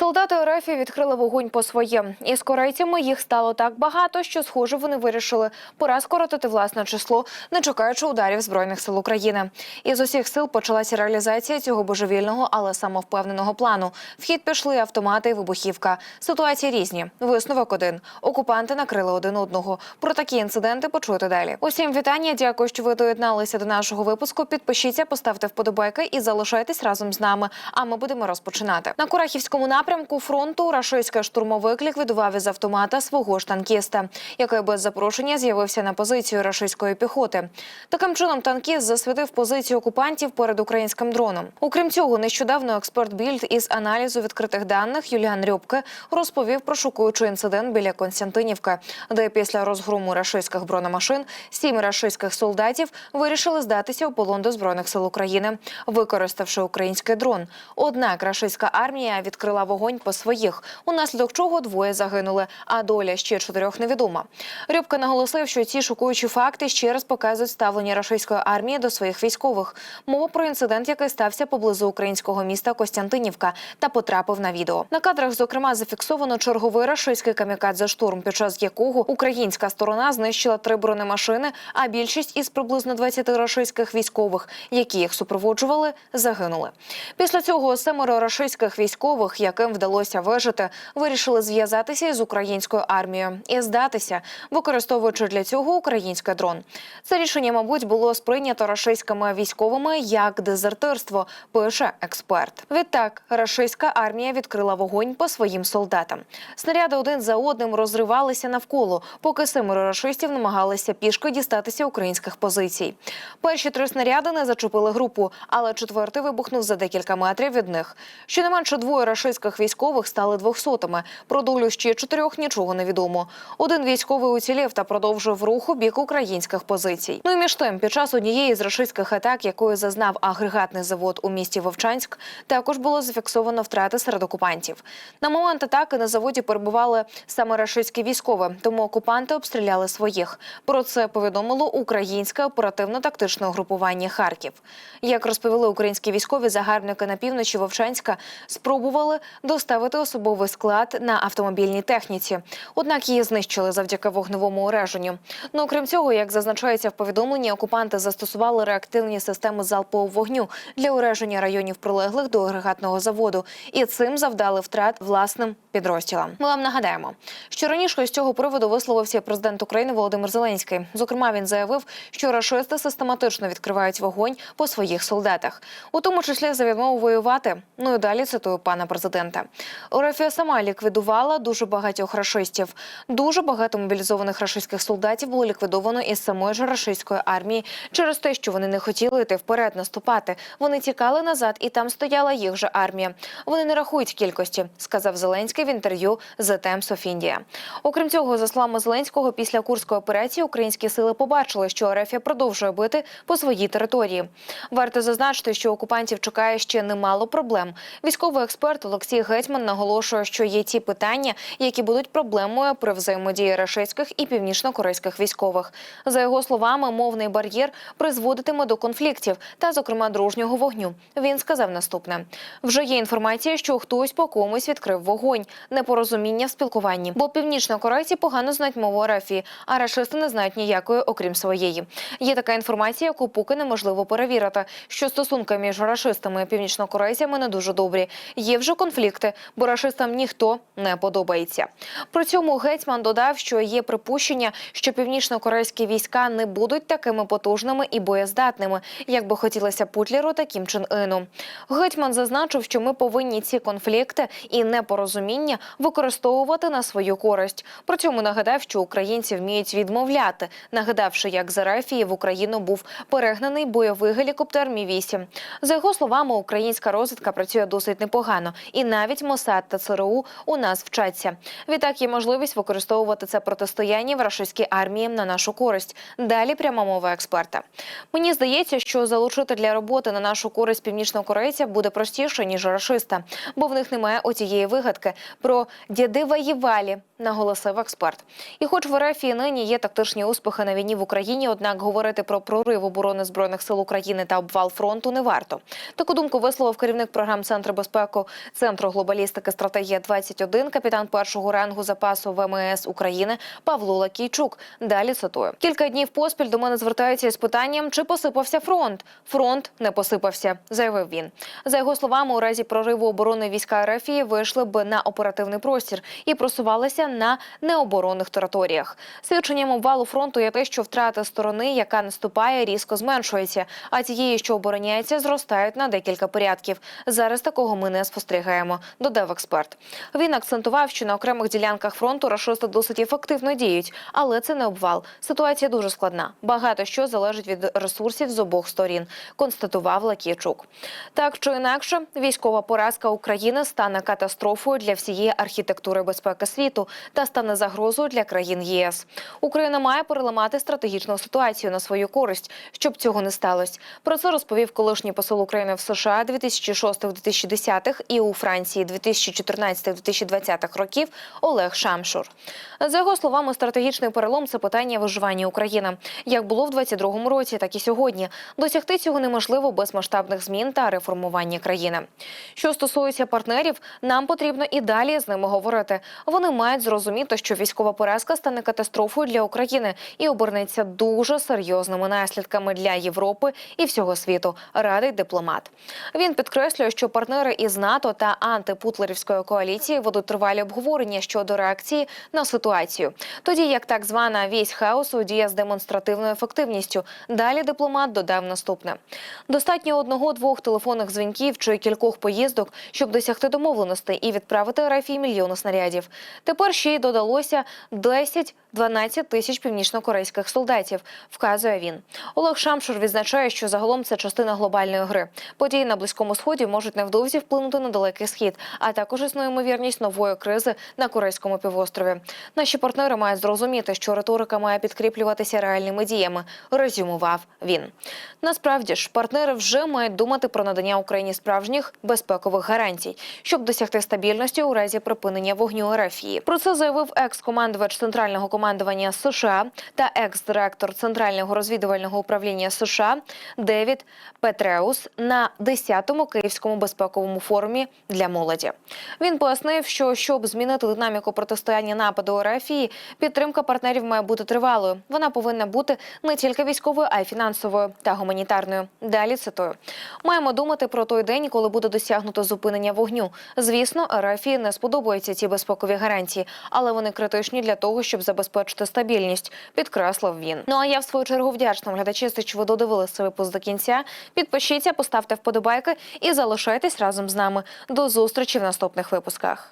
Солдати РФ відкрили вогонь по своєм. Із корейцями їх стало так багато, що, схоже, вони вирішили пора скоротити власне число, не чекаючи ударів збройних сил України. Із усіх сил почалася реалізація цього божевільного, але самовпевненого плану. В хід пішли автомати і вибухівка. Ситуації різні. Висновок один. Окупанти накрили один одного. Про такі інциденти почуєте далі. Усім вітання. Дякую, що ви доєдналися до нашого випуску. Підпишіться, поставте вподобайки і залишайтесь разом з нами. А ми будемо розпочинати на Курахівському напрямку фронту. Рашистський штурмовик ліквідував із автомата свого ж танкіста, який без запрошення з'явився на позицію рашистської піхоти. Таким чином, танкіст засвітив позицію окупантів перед українським дроном. Окрім цього, нещодавно експерт Більд із аналізу відкритих даних Юліан Рюбке розповів про шокуючий інцидент біля Константинівки, де після розгрому рашистських бронемашин сім рашистських солдатів вирішили здатися у полон до збройних сил України, використавши український дрон. Однак рашистська армія відкрила вогонь по своїх, унаслідок чого двоє загинули, а доля ще чотирьох невідома. Рюбка наголосив, що ці шокуючі факти ще раз показують ставлення рашистської армії до своїх військових. Мова про інцидент, який стався поблизу українського міста Костянтинівка та потрапив на відео. На кадрах, зокрема, зафіксовано черговий рашистський камікадзе штурм, під час якого українська сторона знищила три бронемашини, а більшість із приблизно 20 рашистських військових, які їх супроводжували, загинули. Після цього семеро рашистських військових, яким вдалося вижити, вирішили зв'язатися із українською армією і здатися, використовуючи для цього український дрон. Це рішення, мабуть, було сприйнято рашистськими військовими як дезертирство, пише експерт. Відтак, рашистська армія відкрила вогонь по своїм солдатам. Снаряди один за одним розривалися навколо, поки семеро рашистів намагалися пішки дістатися українських позицій. Перші три снаряди не зачепили групу, але четвертий вибухнув за декілька метрів від них. Щонайменше двоє рашистських військових стали двохсотими. Про долю ще чотирьох нічого не відомо. Один військовий уцілів та продовжив рух у бік українських позицій. Ну і між тим, під час однієї з рашистських атак, якою зазнав агрегатний завод у місті Вовчанськ, також було зафіксовано втрати серед окупантів. На момент атаки на заводі перебували саме рашистські військові, тому окупанти обстріляли своїх. Про це повідомило українське оперативно-тактичне угрупування Харків. Як розповіли українські військові, загарбники на півночі Вовчанська спробували доставити особовий склад на автомобільній техніці. Однак її знищили завдяки вогневому ураженню. Ну окрім цього, як зазначається в повідомленні, окупанти застосували реактивні системи залпового вогню для ураження районів прилеглих до агрегатного заводу, і цим завдали втрат власним підрозділам. Ми вам нагадаємо, що раніше з цього приводу висловився президент України Володимир Зеленський. Зокрема, він заявив, що рашисти систематично відкривають вогонь по своїх солдатах, у тому числі за відмову воювати. Ну і далі цитую пана президента. Орефія сама ліквідувала дуже багатьох рашистів. Дуже багато мобілізованих рашистських солдатів було ліквідовано із самої ж рашистської армії через те, що вони не хотіли йти вперед, наступати. Вони тікали назад, і там стояла їх же армія. Вони не рахують кількості, сказав Зеленський в інтерв'ю The Times of India. Окрім цього, за словами Зеленського, після курської операції українські сили побачили, що Арефія продовжує бити по своїй території. Варто зазначити, що окупантів чекає ще немало проблем. Військовий експерт Олексій Гетьман наголошує, що є ті питання, які будуть проблемою при взаємодії рашистських і північно-корейських військових. За його словами, мовний бар'єр призводитиме до конфліктів та, зокрема, дружнього вогню. Він сказав наступне: вже є інформація, що хтось по комусь відкрив вогонь, непорозуміння в спілкуванні, бо північно-корейці погано знають мову РФі, а рашисти не знають ніякої, окрім своєї. Є така інформація, яку поки неможливо перевірити. Що стосунки між рашистами і північно-корейцями не дуже добрі. Є вже конфлікти, бо рашистам ніхто не подобається. При цьому гетьман додав, що є припущення, що північно-корейські війська не будуть такими потужними і боєздатними, як би хотілося Путлеру та Кім Чен Іну. Гетьман зазначив, що ми повинні ці конфлікти і непорозуміння використовувати на свою користь. При цьому нагадав, що українці вміють відмовляти, нагадавши, як з Ерефії в Україну був перегнаний бойовий гелікоптер Мі 8 За його словами, українська розвідка працює досить непогано, і навіть Мосад та ЦРУ у нас вчаться. Відтак є можливість використовувати це протистояння в рашистській армії на нашу користь. Далі пряма мова експерта. Мені здається, що залучити для роботи на нашу користь північного корейця буде простіше ніж рашиста, бо в них немає отієї вигадки про діди воєвалі, наголосив експерт. І, хоч в РФ і нині є тактичні успіхи на війні в Україні, однак говорити про прорив оборони збройних сил України та обвал фронту не варто. Таку думку висловив керівник програм Центру безпеки Центру агроглобалістики стратегія 21 капітан першого рангу запасу ВМС України Павло Лакійчук. Далі цитую: кілька днів поспіль до мене звертаються із питанням, чи посипався фронт. Фронт не посипався, заявив він. За його словами, у разі прориву оборони війська РФ вийшли б на оперативний простір і просувалися на необоронних територіях. Свідченням обвалу фронту є те, що втрати сторони, яка наступає, різко зменшується, а тієї, що обороняється, зростають на декілька порядків. Зараз такого ми не спостерігаємо, додав експерт. Він акцентував, що на окремих ділянках фронту рашисти досить ефективно діють, але це не обвал. Ситуація дуже складна. Багато що залежить від ресурсів з обох сторін, констатував Лакійчук. Так чи інакше, військова поразка України стане катастрофою для всієї архітектури безпеки світу та стане загрозою для країн ЄС. Україна має переламати стратегічну ситуацію на свою користь, щоб цього не сталося. Про це розповів колишній посол України в США 2006-2010 і у Франції 2014-2020 років Олег Шамшур. За його словами, стратегічний перелом це питання виживання України. Як було в 22-му році, так і сьогодні. Досягти цього неможливо без масштабних змін та реформування країни. Що стосується партнерів, нам потрібно і далі з ними говорити. Вони мають зрозуміти, що військова поразка стане катастрофою для України і обернеться дуже серйозними наслідками для Європи і всього світу. Радить дипломат. Він підкреслює, що партнери із НАТО та антипутлерівської коаліції ведуть тривалі обговорення щодо реакції на ситуацію. Тоді як так звана вісь хаосу діє з демонстративною ефективністю. Далі дипломат додав наступне: достатньо одного-двох телефонних дзвінків чи кількох поїздок, щоб досягти домовленостей і відправити РФ мільйони снарядів. Тепер ще й додалося 10-12 тисяч північнокорейських солдатів, вказує він. Олег Шамшур відзначає, що загалом це частина глобальної гри. Події на близькому сході можуть невдовзі вплинути на далекий схід, а також існує ймовірність нової кризи на корейському півострові. Наші партнери мають зрозуміти, що риторика має підкріплюватися реальними діями. Резюмував він. Насправді ж партнери вже мають думати про надання Україні справжніх безпекових гарантій, щоб досягти стабільності у разі припинення вогню РФії. Про це заявив екс-командувач центрального командування США та екс-директор центрального розвідувального управління США Девід Петреус на 10-му київському безпековому форумі для молоді. Він пояснив, що щоб змінити динаміку протистояння нападу РФії, підтримка партнерів має бути тривалою. Вона повинна бути не тільки військовою, а й фінансовою та гуманітарною. Далі цитую: маємо думати про той день, коли буде досягнуто зупинення вогню. Звісно, РФії не сподобаються ці безпекові гарантії, але вони критичні для того, щоб забезпечити стабільність. Підкреслив він. Ну а я в свою чергу вдячна глядачі, що ви додивилися випуск до кінця. Підпишіться, поставте вподобайки і залишайтесь разом з нами. До зустрічі в наступних випусках.